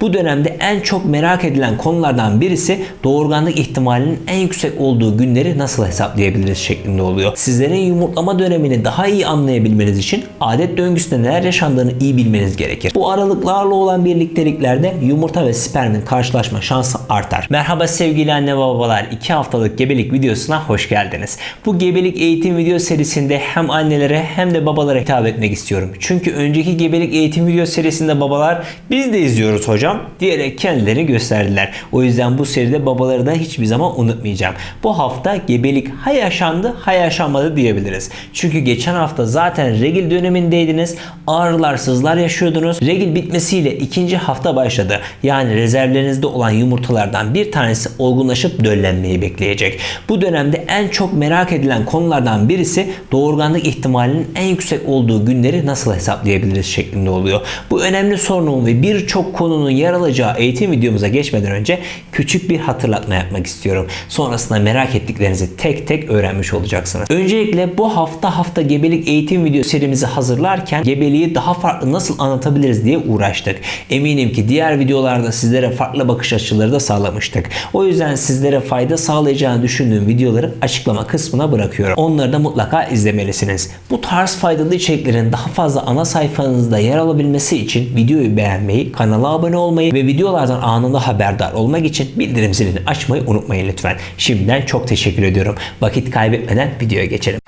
Bu dönemde en çok merak edilen konulardan birisi doğurganlık ihtimalinin en yüksek olduğu günleri nasıl hesaplayabiliriz şeklinde oluyor. Sizlerin yumurtlama dönemini daha iyi anlayabilmeniz için adet döngüsünde neler yaşandığını iyi bilmeniz gerekir. Bu aralıklarla olan birlikteliklerde yumurta ve spermin karşılaşma şansı artar. Merhaba sevgili anne ve babalar. 2 haftalık gebelik videosuna hoş geldiniz. Bu gebelik eğitim video serisinde hem annelere hem de babalara hitap etmek istiyorum. Çünkü önceki gebelik eğitim video serisinde babalar biz de izliyoruz hocam diyerek kendilerini gösterdiler. O yüzden bu seride babaları da hiçbir zaman unutmayacağım. Bu hafta gebelik ha yaşandı ha yaşanmadı diyebiliriz. Çünkü geçen hafta zaten regil dönemindeydiniz. Ağrılar, sızlar yaşıyordunuz. Regil bitmesiyle ikinci hafta başladı. Yani rezervlerinizde olan yumurtalardan bir tanesi olgunlaşıp döllenmeyi bekleyecek. Bu dönemde en çok merak edilen konulardan birisi doğurganlık ihtimalinin en yüksek olduğu günleri nasıl hesaplayabiliriz şeklinde oluyor. Bu önemli sorunun ve birçok konunun yer alacağı eğitim videomuza geçmeden önce küçük bir hatırlatma yapmak istiyorum. Sonrasında merak ettiklerinizi tek tek öğrenmiş olacaksınız. Öncelikle bu hafta hafta gebelik eğitim video serimizi hazırlarken gebeliği daha farklı nasıl anlatabiliriz diye uğraştık. Eminim ki diğer videolarda sizlere farklı bakış açıları da sağlamıştık. O yüzden sizlere fayda sağlayacağını düşündüğüm videoları açıklama kısmına bırakıyorum. Onları da mutlaka izlemelisiniz. Bu tarz faydalı içeriklerin daha fazla ana sayfanızda yer alabilmesi için videoyu beğenmeyi, kanala abone olmayı ve videolardan anında haberdar olmak için bildirim zilini açmayı unutmayın lütfen. Şimdiden çok teşekkür ediyorum. Vakit kaybetmeden videoya geçelim.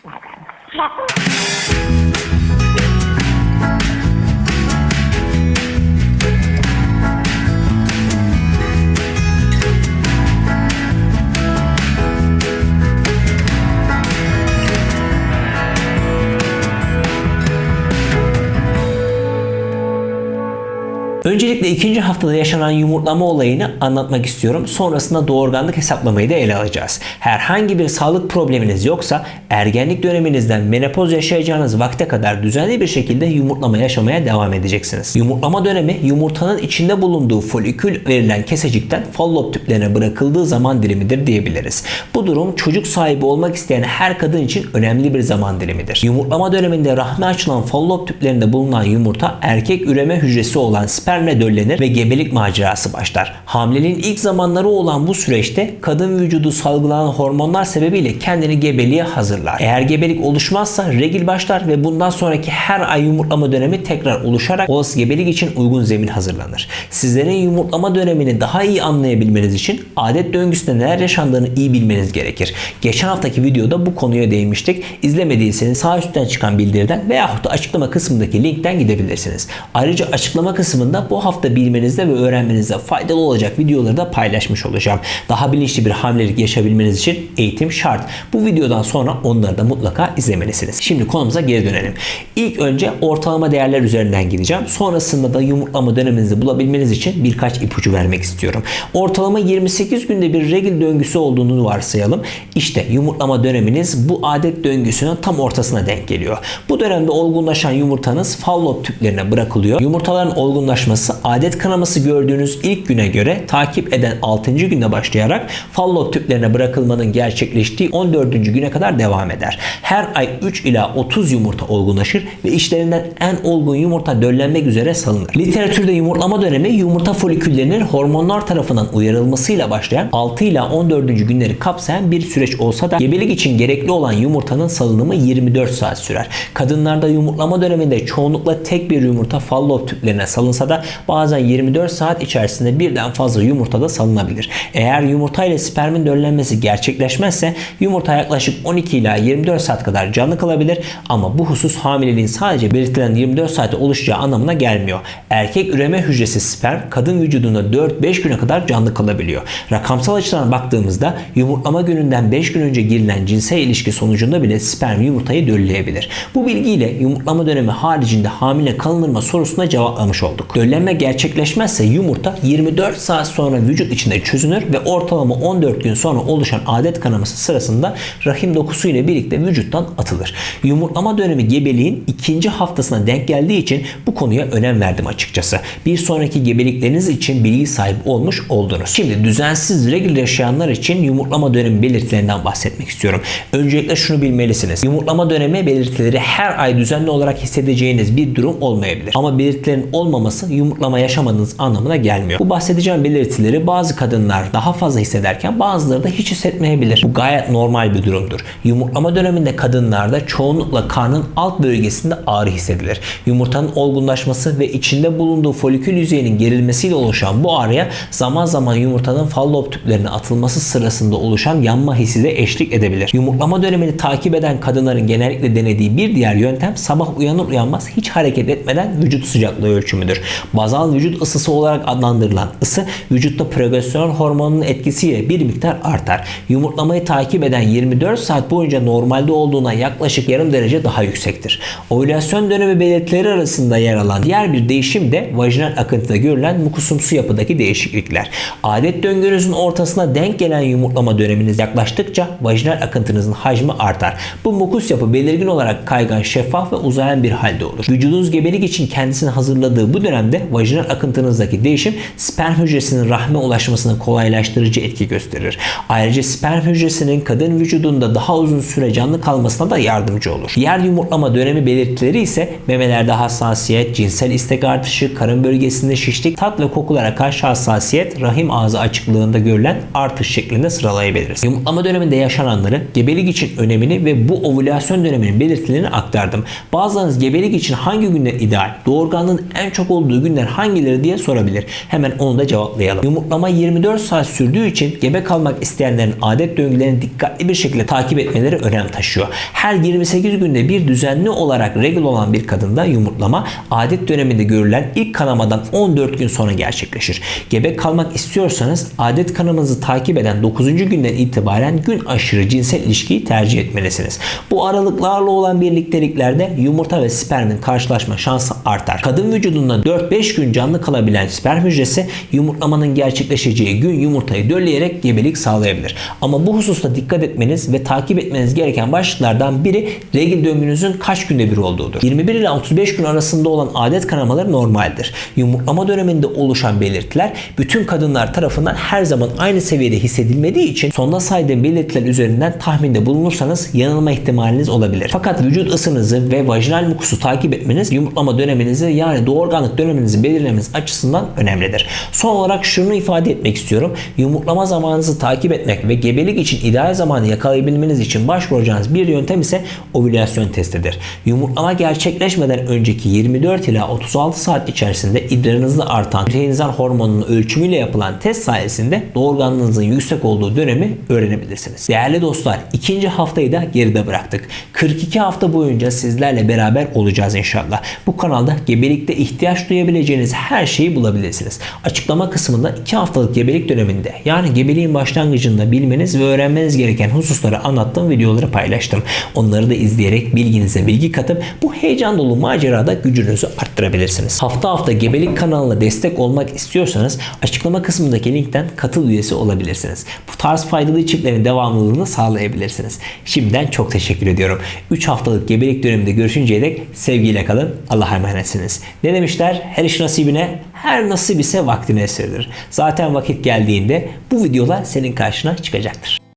Öncelikle ikinci haftada yaşanan yumurtlama olayını anlatmak istiyorum. Sonrasında doğurganlık hesaplamayı da ele alacağız. Herhangi bir sağlık probleminiz yoksa ergenlik döneminizden menopoz yaşayacağınız vakte kadar düzenli bir şekilde yumurtlama yaşamaya devam edeceksiniz. Yumurtlama dönemi yumurtanın içinde bulunduğu folikül verilen kesecikten fallop tüplerine bırakıldığı zaman dilimidir diyebiliriz. Bu durum çocuk sahibi olmak isteyen her kadın için önemli bir zaman dilimidir. Yumurtlama döneminde rahme açılan fallop tüplerinde bulunan yumurta erkek üreme hücresi olan spermle döllenir ve gebelik macerası başlar. Hamileliğin ilk zamanları olan bu süreçte kadın vücudu salgılanan hormonlar sebebiyle kendini gebeliğe hazırlar. Eğer gebelik oluşmazsa regil başlar ve bundan sonraki her ay yumurtlama dönemi tekrar oluşarak olası gebelik için uygun zemin hazırlanır. Sizlerin yumurtlama dönemini daha iyi anlayabilmeniz için adet döngüsünde neler yaşandığını iyi bilmeniz gerekir. Geçen haftaki videoda bu konuya değinmiştik. İzlemediyseniz sağ üstten çıkan bildiriden veyahut da açıklama kısmındaki linkten gidebilirsiniz. Ayrıca açıklama kısmında bu hafta bilmenizde ve öğrenmenizde faydalı olacak videoları da paylaşmış olacağım. Daha bilinçli bir hamilelik yaşayabilmeniz için eğitim şart. Bu videodan sonra onları da mutlaka izlemelisiniz. Şimdi konumuza geri dönelim. İlk önce ortalama değerler üzerinden gideceğim. Sonrasında da yumurtlama döneminizi bulabilmeniz için birkaç ipucu vermek istiyorum. Ortalama 28 günde bir regil döngüsü olduğunu varsayalım. İşte yumurtlama döneminiz bu adet döngüsünün tam ortasına denk geliyor. Bu dönemde olgunlaşan yumurtanız fallop tüplerine bırakılıyor. Yumurtaların olgunlaşması adet kanaması gördüğünüz ilk güne göre takip eden 6. günde başlayarak fallop tüplerine bırakılmanın gerçekleştiği 14. güne kadar devam eder. Her ay 3 ila 30 yumurta olgunlaşır ve içlerinden en olgun yumurta döllenmek üzere salınır. Literatürde yumurtlama dönemi yumurta foliküllerinin hormonlar tarafından uyarılmasıyla başlayan 6 ila 14. günleri kapsayan bir süreç olsa da gebelik için gerekli olan yumurtanın salınımı 24 saat sürer. Kadınlarda yumurtlama döneminde çoğunlukla tek bir yumurta fallop tüplerine salınsa da bazen 24 saat içerisinde birden fazla yumurta da salınabilir. Eğer yumurta ile spermin döllenmesi gerçekleşmezse yumurta yaklaşık 12 ila 24 saat kadar canlı kalabilir ama bu husus hamileliğin sadece belirtilen 24 saate oluşacağı anlamına gelmiyor. Erkek üreme hücresi sperm kadın vücudunda 4-5 güne kadar canlı kalabiliyor. Rakamsal açıdan baktığımızda yumurtlama gününden 5 gün önce girilen cinsel ilişki sonucunda bile sperm yumurtayı dölleyebilir. Bu bilgiyle yumurtlama dönemi haricinde hamile kalınır mı sorusuna cevaplamış olduk. Döllenme gerçekleşmezse yumurta 24 saat sonra vücut içinde çözünür ve ortalama 14 gün sonra oluşan adet kanaması sırasında rahim dokusu ile birlikte vücuttan atılır. Yumurtlama dönemi gebeliğin ikinci haftasına denk geldiği için bu konuya önem verdim açıkçası. Bir sonraki gebelikleriniz için bilgi sahibi olmuş oldunuz. Şimdi düzensiz regl yaşayanlar için yumurtlama dönemi belirtilerinden bahsetmek istiyorum. Öncelikle şunu bilmelisiniz. Yumurtlama dönemi belirtileri her ay düzenli olarak hissedeceğiniz bir durum olmayabilir. Ama belirtilerin olmaması yumurtlama yaşamadığınız anlamına gelmiyor. Bu bahsedeceğim belirtileri bazı kadınlar daha fazla hissederken bazıları da hiç hissetmeyebilir. Bu gayet normal bir durumdur. Yumurtlama döneminde kadınlarda çoğunlukla karnın alt bölgesinde ağrı hissedilir. Yumurtanın olgunlaşması ve içinde bulunduğu folikül yüzeyinin gerilmesiyle oluşan bu ağrıya zaman zaman yumurtanın fallop tüplerine atılması sırasında oluşan yanma hissi de eşlik edebilir. Yumurtlama dönemini takip eden kadınların genellikle denediği bir diğer yöntem sabah uyanır uyanmaz hiç hareket etmeden vücut sıcaklığı ölçümüdür. Bazal vücut ısısı olarak adlandırılan ısı vücutta progesteron hormonunun etkisiyle bir miktar artar. Yumurtlamayı takip eden 24 saat boyunca normalde olduğuna yaklaşık yarım derece daha yüksektir. Ovülasyon dönemi belirtileri arasında yer alan diğer bir değişim de vajinal akıntıda görülen mukusumsu yapıdaki değişiklikler. Adet döngünüzün ortasına denk gelen yumurtlama döneminiz yaklaştıkça vajinal akıntınızın hacmi artar. Bu mukus yapı belirgin olarak kaygan, şeffaf ve uzayan bir halde olur. Vücudunuz gebelik için kendisini hazırladığı bu dönemde vajinal akıntınızdaki değişim sperm hücresinin rahme ulaşmasını kolaylaştırıcı etki gösterir. Ayrıca sperm hücresinin kadın vücudunda daha uzun süre canlı kalmasına da yardımcı olur. Diğer yumurtlama dönemi belirtileri ise memelerde hassasiyet, cinsel istek artışı, karın bölgesinde şişlik, tat ve kokulara karşı hassasiyet, rahim ağzı açıklığında görülen artış şeklinde sıralayabiliriz. Yumurtlama döneminde yaşananları, gebelik için önemini ve bu ovülasyon döneminin belirtilerini aktardım. Bazılarınız gebelik için hangi günler ideal, doğurganlığın en çok olduğu günler hangileri diye sorabilir. Hemen onu da cevaplayalım. Yumurtlama 24 saat sürdüğü için gebe kalmak isteyenlerin adet döngülerini dikkatli bir şekilde takip etmeleri önem taşıyor. Her 28 günde bir düzenli olarak regl olan bir kadında yumurtlama adet döneminde görülen ilk kanamadan 14 gün sonra gerçekleşir. Gebe kalmak istiyorsanız adet kanamınızı takip eden 9. günden itibaren gün aşırı cinsel ilişkiyi tercih etmelisiniz. Bu aralıklarla olan birlikteliklerde yumurta ve spermin karşılaşma şansı artar. Kadın vücudunda 4-5 gün canlı kalabilen sperm hücresi yumurtlamanın gerçekleşeceği gün yumurtayı dölleyerek gebelik sağlayabilir. Ama bu hususta dikkat etmeniz ve takip etmeniz gereken başlıklardan biri regl döngünüzün kaç günde bir olduğudur. 21 ile 35 gün arasında olan adet kanamaları normaldir. Yumurtlama döneminde oluşan belirtiler bütün kadınlar tarafından her zaman aynı seviyede hissedilmediği için sonda saydığım belirtiler üzerinden tahminde bulunursanız yanılma ihtimaliniz olabilir. Fakat vücut ısınızı ve vajinal mukusu takip etmeniz yumurtlama döneminizi yani doğurganlık döneminizi belirlemeniz açısından önemlidir. Son olarak şunu ifade etmek istiyorum. Yumurtlama zamanınızı takip etmek ve gebelik için ideal zamanı yakalayabilmeniz için başvuracağınız bir yöntem ise ovülasyon testidir. Yumurtlama gerçekleşmeden önceki 24 ila 36 saat içerisinde idrarınızda artan luteinizan hormonunun ölçümüyle yapılan test sayesinde doğurganlığınızın yüksek olduğu dönemi öğrenebilirsiniz. Değerli dostlar ikinci haftayı da geride bıraktık. 42 hafta boyunca sizlerle beraber olacağız inşallah. Bu kanalda gebelikte ihtiyaç duyabileceğiniz her şeyi bulabilirsiniz. Açıklama kısmında 2 haftalık gebelik döneminde yani gebeliğin başlangıcında bilmeniz ve öğrenmeniz gereken hususları anlattığım videoları paylaştım. Onları da izleyerek bilginize bilgi katıp bu heyecan dolu macerada gücünüzü arttırabilirsiniz. Hafta hafta gebelik kanalına destek olmak istiyorsanız açıklama kısmındaki linkten katıl üyesi olabilirsiniz. Bu tarz faydalı içeriklerin devamlılığını sağlayabilirsiniz. Şimdiden çok teşekkür ediyorum. 3 haftalık gebelik döneminde görüşünceye dek sevgiyle kalın. Allah'a emanetsiniz. Ne demişler? Her iş nasibine, her nasip ise vaktine esirdir. Zaten vakit geldiğinde bu videolar senin karşına çıkacaktır.